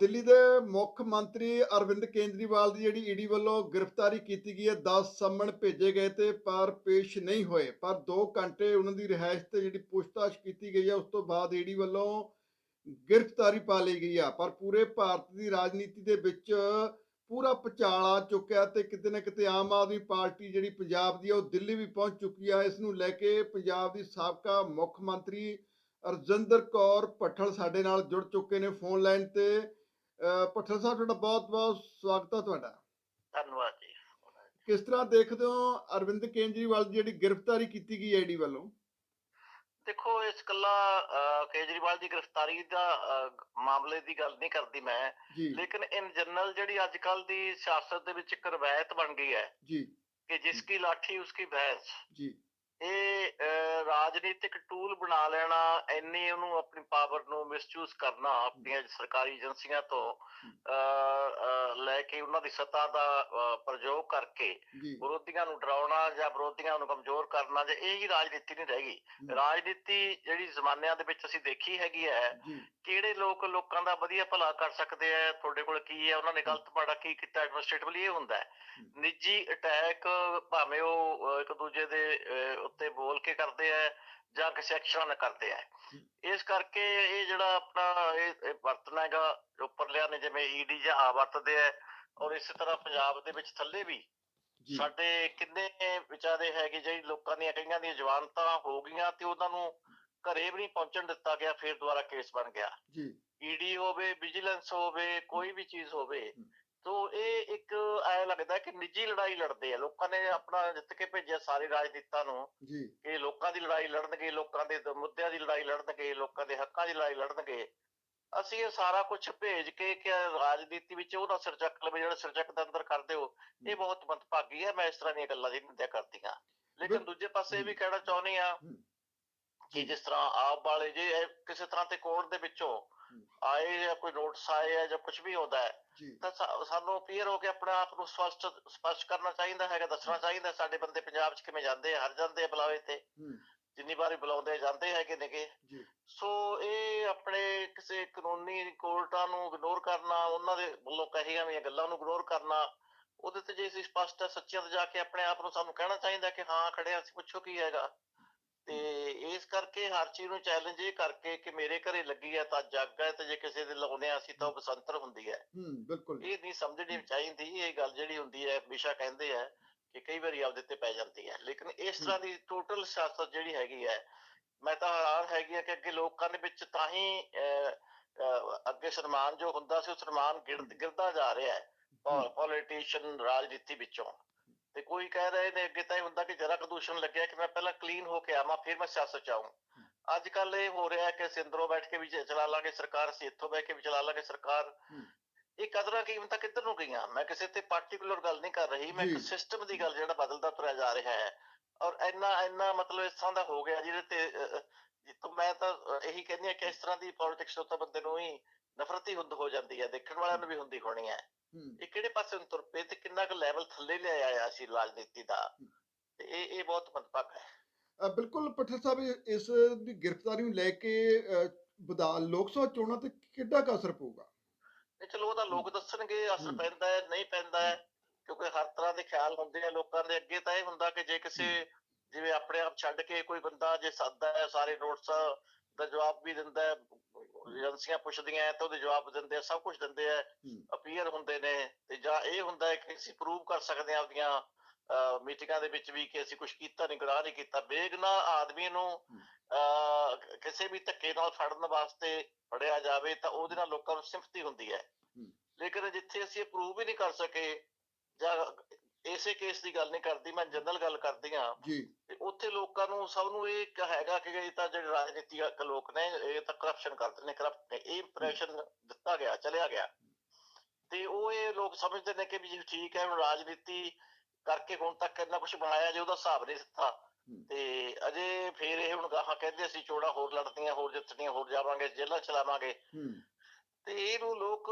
ਦਿੱਲੀ ਦੇ ਮੁੱਖ ਮੰਤਰੀ ਅਰਵਿੰਦ ਕੇਜਰੀਵਾਲ ਦੀ ਜਿਹੜੀ ਈਡੀ ਵੱਲੋਂ ਗ੍ਰਿਫਤਾਰੀ ਕੀਤੀ ਗਈ ਹੈ 10 ਸੰਮਣ ਭੇਜੇ ਗਏ ਤੇ ਪਰ ਪੇਸ਼ ਨਹੀਂ ਹੋਏ। ਪਰ 2 ਘੰਟੇ ਉਹਨਾਂ ਦੀ ਰਿਹਾਇਸ਼ ਤੇ ਜਿਹੜੀ ਪੁੱਛਤਾਛ ਕੀਤੀ ਗਈ ਹੈ, ਉਸ ਤੋਂ ਬਾਅਦ ਈਡੀ ਵੱਲੋਂ ਗ੍ਰਿਫਤਾਰੀ ਪਾ ਲਈ ਗਈ ਆ। ਪਰ ਪੂਰੇ ਭਾਰਤ ਦੀ ਰਾਜਨੀਤੀ ਦੇ ਵਿੱਚ ਪੂਰਾ ਪਚਾਲ ਆ ਚੁੱਕਿਆ ਤੇ ਕਿਤੇ ਨਾ ਕਿਤੇ ਆਮ ਆਦਮੀ ਪਾਰਟੀ ਜਿਹੜੀ ਪੰਜਾਬ ਦੀ ਆ, ਉਹ ਦਿੱਲੀ ਵੀ ਪਹੁੰਚ ਚੁੱਕੀ ਆ। ਇਸ ਨੂੰ ਲੈ ਕੇ ਪੰਜਾਬ ਦੀ ਸਾਬਕਾ ਮੁੱਖ ਮੰਤਰੀ ਰਜਿੰਦਰ ਕੌਰ ਭੱਠਲ ਸਾਡੇ ਨਾਲ ਜੁੜ ਚੁੱਕੇ ਨੇ ਫੋਨ ਲਾਈਨ ਤੇ। ਭੱਠਲ ਸਾਹਿਬ ਤੁਹਾਡਾ ਬਹੁਤ-ਬਹੁਤ ਸਵਾਗਤ ਹੈ ਤੁਹਾਡਾ। ਧੰਨਵਾਦ ਜੀ। ਕਿਸ ਤਰ੍ਹਾਂ ਦੇਖਦੇ ਹੋ ਅਰਵਿੰਦ ਕੇਜਰੀਵਾਲ ਦੀ ਜਿਹੜੀ ਗ੍ਰਿਫਤਾਰੀ ਕੀਤੀ ਗਈ ਆਈਡੀ ਵੱਲੋਂ? ਦੇਖੋ ਇਸ ਕੱਲਾ ਕੇਜਰੀਵਾਲ ਦੀ ਗ੍ਰਿਫਤਾਰੀ ਦਾ ਮਾਮਲੇ ਦੀ ਗੱਲ ਨਹੀਂ ਕਰਦੀ ਮੈਂ। ਲੇਕਿਨ ਇਨ ਜਨਰਲ ਜਿਹੜੀ ਅੱਜ ਕੱਲ ਦੀ ਸਿਆਸਤ ਦੇ ਵਿੱਚ ਇੱਕ ਰਵਾਇਤ ਬਣ ਗਈ ਹੈ ਜੀ। ਕਿ ਜਿਸ ਕੀ ਲਾਠੀ ਉਸਕੀ ਭੈਂਸ ਜੀ। ਇਹ ਰਾਜਨੀਤਿਕ ਟੂਲ ਬਣਾ ਲੈਣਾ ਇੰਨੀ ਉਹਨੂੰ ਆਪਣੀ ਪਾਵਰ ਨੂੰ ਮਿਸਯੂਜ਼ ਕਰਨਾ ਆਪਣੀਆਂ ਸਰਕਾਰੀ ਏਜੰਸੀਆਂ ਤੋਂ ਲੈ ਕੇ ਉਹਨਾਂ ਦੀ ਸੱਤਾ ਦਾ ਪ੍ਰਯੋਗ ਕਰਕੇ ਵਿਰੋਧੀਆਂ ਨੂੰ ਡਰਾਉਣਾ ਜਾਂ ਵਿਰੋਧੀਆਂ ਨੂੰ ਕਮਜ਼ੋਰ ਕਰਨਾ ਜੇ ਇਹ ਹੀ ਰਾਜਨੀਤੀ ਨਹੀਂ ਰਹਿ ਗਈ। ਰਾਜਨੀਤੀ ਜਿਹੜੀ ਜ਼ਮਾਨਿਆਂ ਦੇ ਵਿੱਚ ਅਸੀਂ ਦੇਖੀ ਹੈਗੀ ਹੈ ਕਿਹੜੇ ਲੋਕ ਲੋਕਾਂ ਦਾ ਵਧੀਆ ਭਲਾ ਕਰ ਸਕਦੇ ਆ ਤੁਹਾਡੇ ਕੋਲ ਕੀ ਹੈ ਉਹਨਾਂ ਨੇ ਗਲਤ ਮਾੜਾ ਕੀ ਕੀਤਾ ਐਡਮਿਨਿਸਟ੍ਰੇਟਿਵਲੀ ਇਹ ਹੁੰਦਾ ਨਿੱਜੀ ਅਟੈਕ ਭਾਵੇਂ ਉਹ ਇੱਕ ਦੂਜੇ ਦੇ ਉੱਤੇ ਬੋਲ ਕੇ ਕਰਦੇ ਆ ਜਾਂ ਕਿਸੇ ਐਕਸ਼ਨ ਕਰਦੇ ਆ। ਇਸ ਕਰਕੇ ਇਹ ਜਿਹੜਾ ਆਪਣਾ ਇਹ ਵਰਤਣਾ ਹੈਗਾ ਉੱਪਰਲਿਆਂ ਨੇ ਜਿਵੇਂ ਈਡੀ ਜਾਂ ਆ ਵਰਤਦੇ ਆ ਔਰ ਇਸੇ ਤਰ੍ਹਾਂ ਪੰਜਾਬ ਦੇ ਵਿੱਚ ਥੱਲੇ ਵੀ ਸਾਡੇ ਕਿੰਨੇ ਵਿਚਾਰੇ ਹੈਗੇ ਜਿਹੜੀ ਲੋਕਾਂ ਦੀਆਂ ਕਈਆਂ ਦੀਆਂ ਜਵਾਨਤਾਂ ਹੋ ਗਈਆਂ ਤੇ ਉਹਨਾਂ ਨੂੰ ਘਰੇ ਵੀ ਨਹੀਂ ਪਹੁੰਚਣ ਦਿੱਤਾ ਗਿਆ ਫਿਰ ਦੁਬਾਰਾ ਕੇਸ ਬਣ ਗਿਆ। ਜੀ। ਈਡੀ ਹੋਵੇ ਵਿਜੀਲੈਂਸ ਹੋਵੇ ਕੋਈ ਵੀ ਚੀਜ਼ ਹੋਵੇ ਤੋ ਇਹ ਇੱਕ ਐ ਲੱਗਦਾ ਕਿ ਨਿੱਜੀ ਲੜਾਈ ਲੜਦੇ ਆ। ਲੋਕਾਂ ਨੇ ਆਪਣਾ ਜਿੱਤ ਕੇ ਭੇਜਿਆ ਸਾਰੀ ਰਾਜਨੀਤਾਂ ਨੂੰ ਜੀ। ਕਿ ਲੋਕਾਂ ਦੀ ਲੜਾਈ ਲੜਨਗੇ ਲੋਕਾਂ ਦੇ ਮੁੱਦਿਆਂ ਦੀ ਲੜਾਈ ਲੜਨਗੇ ਲੋਕਾਂ ਦੇ ਹੱਕਾਂ ਦੀ ਲੜਾਈ ਲੜਨਗੇ। ਅਸੀਂ ਇਹ ਸਾਰਾ ਕੁਝ ਭੇਜ ਕੇ ਕਿ ਰਾਜਨੀਤੀ ਵਿੱਚ ਉਹਦਾ ਸਿਰਜਕ ਲਵੇ ਜਿਹੜਾ ਸਿਰਜਕ ਦੇ ਅੰਦਰ ਕਰਦੇ ਹੋ ਇਹ ਬਹੁਤ ਮੰਦਭਾਗੀ ਹੈ। ਮੈਂ ਇਸ ਤਰ੍ਹਾਂ ਦੀਆਂ ਗੱਲਾਂ ਦੀ ਨਿੰਦਿਆ ਕਰਦੀ ਹਾਂ। ਲੇਕਿਨ ਦੂਜੇ ਪਾਸੇ ਇਹ ਵੀ ਕਹਿਣਾ ਚਾਹੁੰਦੀ ਆ। ਕਿ ਜਿਸ ਤਰ੍ਹਾਂ ਆਪ ਵਾਲੇ ਜੇ ਕਿਸੇ ਤਰ੍ਹਾਂ ਤੇ ਕੋਰਟ ਦੇ ਵਿੱਚੋਂ ਆਏ ਜਾਂ ਕੋਈ ਨੋਟਿਸ ਆਏ ਆ ਜਾਂ ਕੁਝ ਵੀ ਹੁੰਦਾ ਹੈ ਤਾਂ ਸਾਨੂੰ ਕਲੀਅਰ ਹੋ ਕੇ ਆਪਣੇ ਆਪ ਨੂੰ ਸਪਸ਼ਟ ਸਪਸ਼ਟ ਕਰਨਾ ਚਾਹੀਦਾ ਹੈਗਾ ਦੱਸਣਾ ਚਾਹੀਦਾ ਸਾਡੇ ਬੰਦੇ ਪੰਜਾਬ 'ਚ ਕਿਵੇਂ ਜਾਂਦੇ ਆ ਹਰ ਜਾਂਦੇ ਆ ਬੁਲਾਵੇ ਤੇ। ਹੂੰ। ਜਿੰਨੀ ਵਾਰੀ ਬੁਲਾਉਂਦੇ ਜਾਂਦੇ ਹੈਗੇ ਨੇਗੇ। ਸੋ ਇਹ ਆਪਣੇ ਕਿਸੇ ਕਾਨੂੰਨੀ ਕੋਰਟਾਂ ਨੂੰ ਇਗਨੋਰ ਕਰਨਾ ਉਹਨਾਂ ਦੇ ਵੱਲੋਂ ਕਹੀਆਂ ਹੋਈਆਂ ਗੱਲਾਂ ਨੂੰ ਇਗਨੋਰ ਕਰਨਾ ਉਹਦੇ ਤੇ ਜੇ ਅਸੀਂ ਸਪਸ਼ਟ ਹੈ ਸੱਚੀਆਂ ਤੇ ਜਾ ਕੇ ਆਪਣੇ ਆਪ ਨੂੰ ਸਾਨੂੰ ਕਹਿਣਾ ਚਾਹੀਦਾ ਕਿ ਹਾਂ ਖੜਿਆ ਅਸੀਂ ਪੁੱਛੋ ਕੀ ਹੈਗਾ। ਤੇ ਇਸ ਕਰਕੇ ਹਰ ਚੀਜ਼ ਨੂੰ ਚੈਲੰਜ ਇਹ ਕਰਕੇ ਕਿ ਮੇਰੇ ਘਰੇ ਲੱਗੀ ਹੈ ਤਾਂ ਜੱਗ ਹੈ ਤੇ ਜੇ ਕਿਸੇ ਦੇ ਲਾਉਂਦੇ ਆ ਅਸੀਂ ਤਾਂ ਉਹ ਬਸੰਤਰ ਹੁੰਦੀ ਹੈ ਹੂੰ ਬਿਲਕੁਲ। ਇਹ ਨਹੀਂ ਸਮਝਣੀ ਚਾਹੀਦੀ ਇਹ ਗੱਲ ਜਿਹੜੀ ਹੁੰਦੀ ਹੈ ਹਮੇਸ਼ਾ ਕਹਿੰਦੇ ਆ ਕਿ ਕਈ ਵਾਰੀ ਆਪਦੇ ਤੇ ਪੈ ਜਾਂਦੀ ਹੈ ਲੇਕਿਨ ਇਸ ਤਰ੍ਹਾਂ ਦੀ ਟੋਟਲ ਸਿਆਸਤ ਜਿਹੜੀ ਹੈਗੀ ਹੈ ਮੈਂ ਤਾਂ ਹੈਰਾਨ ਹੈਗੀ ਆ ਕਿ ਅੱਗੇ ਲੋਕਾਂ ਦੇ ਵਿੱਚ ਤਾਂ ਹੀ ਅੱਗੇ ਸਨਮਾਨ ਜੋ ਹੁੰਦਾ ਸੀ ਉਹ ਸਨਮਾਨ ਗਿਰ- ਗਿਰਦਾ ਜਾ ਰਿਹਾ ਹੈ। ਪੋਲੀਟੀਸ਼ੀਅਨ ਰਾਜਨੀਤੀ ਵਿੱਚੋਂ। ਤੇ ਕੋਈ ਕਹਿ ਰਹੇ ਨੇ ਅੱਗੇ ਤਾਂ ਇਹ ਹੁੰਦਾ ਕਿ ਜਰਾ ਪ੍ਰਦੂਸ਼ਣ ਲੱਗਿਆ ਕਿ ਮੈਂ ਪਹਿਲਾਂ ਕਲੀਨ ਹੋ ਕੇ ਆਵਾਂ ਫਿਰ ਮੈਂ ਸਿਆਸਤ ਚ ਆਊਂ ਅੱਜ ਕੱਲ ਇਹ ਹੋ ਰਿਹਾ ਕਿ ਅਸੀਂ ਅੰਦਰੋਂ ਬੈਠ ਕੇ ਵੀ ਚਲਾ ਲਾਂਗੇ ਸਰਕਾਰ ਅਸੀਂ ਇੱਥੋਂ ਬੈਠ ਕੇ ਵੀ ਚਲਾ ਲਾਂਗੇ ਸਰਕਾਰ। ਇਹ ਕਦਰਾਂ ਕੀਮਤਾਂ ਕਿੱਧਰ ਨੂੰ ਗਈਆਂ ਮੈਂ ਕਿਸੇ ਤੇ ਪਾਰਟਿਕੂਲਰ ਗੱਲ ਨਹੀਂ ਕਰ ਰਹੀ ਮੈਂ ਇੱਕ। ਸਿਸਟਮ ਦੀ ਗੱਲ ਜਿਹੜਾ ਬਦਲਦਾ ਤੁਰਿਆ ਜਾ ਰਿਹਾ ਹੈ ਔਰ ਇੰਨਾ ਇੰਨਾ ਮਤਲਬ ਇਸ ਤਰ੍ਹਾਂ ਦਾ ਹੋ ਗਿਆ ਜਿਹਦੇ ਤੇ ਮੈਂ ਤਾਂ ਇਹੀ ਕਹਿੰਦੀ ਆ ਕਿ ਇਸ ਤਰ੍ਹਾਂ ਦੀ ਪੋਲਿਟਿਕਸ ਤੋਂ ਤਾਂ ਬੰਦੇ ਨੂੰ ਹੀ ਨਫ਼ਰਤ ਹੀ ਹੁੰਦ ਹੋ ਜਾਂਦੀ ਹੈ ਦੇਖਣ ਵਾਲਿਆਂ ਨੂੰ ਵੀ ਹੁੰਦੀ ਹੋਣੀ ਹੈ। ਇਹ ਕਿਹੜੇ ਪਾਸੇ ਨੂੰ ਤੁਰ ਪਏ ਤੇ ਕਿੰਨਾ ਕੁ ਲੈਵਲ ਥੱਲੇ ਲੈ ਆਇਆ ਸੀ ਰਾਜਨੀਤੀ ਦਾ? ਤੇ ਇਹ ਇਹ ਬਹੁਤ ਮੰਦਭਾਗਾ ਹੈ। ਬਿਲਕੁਲ ਪੱਠਲ ਸਾਹਿਬ ਇਹ- ਇਸ ਦੀ ਗ੍ਰਿਫਤਾਰੀ ਨੂੰ ਲੈ ਕੇ ਵਿਧਾਨ ਲੋਕ ਸਭਾ ਚੋਣਾਂ ਤੇ ਕਿੱਡਾ ਕੁ ਅਸਰ ਪਊਗਾ? ਨਹੀਂ ਚਲੋ ਉਹਦਾ ਲੋਕ ਦੱਸਣਗੇ ਅਸਰ। ਪੈਂਦਾ ਹੈ ਨਹੀਂ ਪੈਂਦਾ ਹੈ ਕਿਉਂਕਿ ਹਰ ਤਰ੍ਹਾਂ ਦੇ ਖਿਆਲ ਹੁੰਦੇ ਆ ਲੋਕਾਂ ਦੇ। ਅੱਗੇ ਤਾਂ ਇਹ ਹੁੰਦਾ ਕਿ ਜੇ ਕਿਸੇ ਜਿਵੇਂ ਆਪਣੇ ਆਪ ਛੱਡ ਕੇ ਕੋਈ ਬੰਦਾ ਜੇ ਸੱਦਦਾ ਹੈ ਸਾਰੇ ਨੋਟਸ ਦਾ ਜਵਾਬ ਵੀ ਦਿੰਦਾ ਹੈ ਏਜੰਸੀਆਂ ਪੁੱਛਦੀਆਂ ਤਾਂ ਉਹਦੇ ਜਵਾਬ ਦਿੰਦੇ ਆ ਸਭ ਕੁਝ ਦਿੰਦੇ ਆ ਅਪੀਅਰ ਹੁੰਦੇ ਨੇ ਤੇ ਜਾਂ ਇਹ ਹੁੰਦਾ ਹੈ ਕਿ ਅਸੀਂ ਪ੍ਰੂਵ ਕਰ ਸਕਦੇ ਹਾਂ ਆਪਦੀਆਂ ਮੀਟਿੰਗਾਂ ਦੇ ਵਿੱਚ ਵੀ ਕਿ ਅਸੀਂ ਕੁਝ ਕੀਤਾ ਨਹੀਂ ਗੁਨਾਹ ਨਹੀਂ ਕੀਤਾ। ਬੇਗਨਾ ਆਦਮੀ ਨੂੰ ਕਿਸੇ ਵੀ ਧੱਕੇ ਨਾਲ ਫੜਨ ਵਾਸਤੇ ਫੜਿਆ ਜਾਵੇ ਤਾਂ ਉਹਦੇ ਨਾਲ ਲੋਕਾਂ ਨੂੰ ਸਿੰਪਥੀ ਹੁੰਦੀ ਹੈ। ਹੂੰ। ਲੇਕਿਨ ਜਿੱਥੇ ਅਸੀਂ ਇਹ ਪ੍ਰੂਵ ਹੀ ਨਹੀਂ ਕਰ ਸਕੇ ਜਾਂ ਇਸੇ ਕੇਸ ਦੀ ਗੱਲ ਨਹੀਂ ਕਰਦੀ ਮੈਂ ਜਨਰਲ ਗੱਲ ਕਰਦੀ ਹਾਂ। ਜੀ। ਤੇ ਉੱਥੇ ਲੋਕਾਂ ਨੂੰ ਸਭ ਨੂੰ ਇਹ ਹੈਗਾ ਕਿ ਇਹ ਤਾਂ ਜਿਹੜੇ ਰਾਜਨੀਤਿਕ ਲੋਕ ਨੇ ਇਹ ਤਾਂ ਕਰਪਸ਼ਨ ਕਰਦੇ ਨੇ ਕਰਪਟ ਨੇ ਇਹ ਇੰਪ੍ਰੈਸ਼ਨ ਦਿੱਤਾ ਗਿਆ ਚਲਿਆ ਗਿਆ। ਤੇ ਉਹ ਇਹ ਲੋਕ ਸਮਝਦੇ ਨੇ ਕਿ ਵੀ ਠੀਕ ਹੈ ਹੁਣ ਰਾਜਨੀਤੀ ਕਰਕੇ ਹੁਣ ਤੱਕ ਇੰਨਾ ਕੁਝ ਬਣਾਇਆ ਜੇ ਉਹਦਾ ਹਿਸਾਬ ਨਹੀਂ ਦਿੱਤਾ। ਤੇ ਅਜੇ ਫੇਰ ਇਹ ਹੁਣ ਗਾਹਾਂ ਕਹਿੰਦੇ ਅਸੀਂ ਚੋੜਾ ਹੋਰ ਲੜਦੀਆਂ ਹੋਰ ਜਿੱਤਣੀਆਂ ਹੋਰ ਜਾਵਾਂਗੇ ਜੇਲ੍ਹਾਂ ਚਲਾਵਾਂਗੇ ਹੂੰ। ਤੇ ਇਹਨੂੰ ਲੋਕ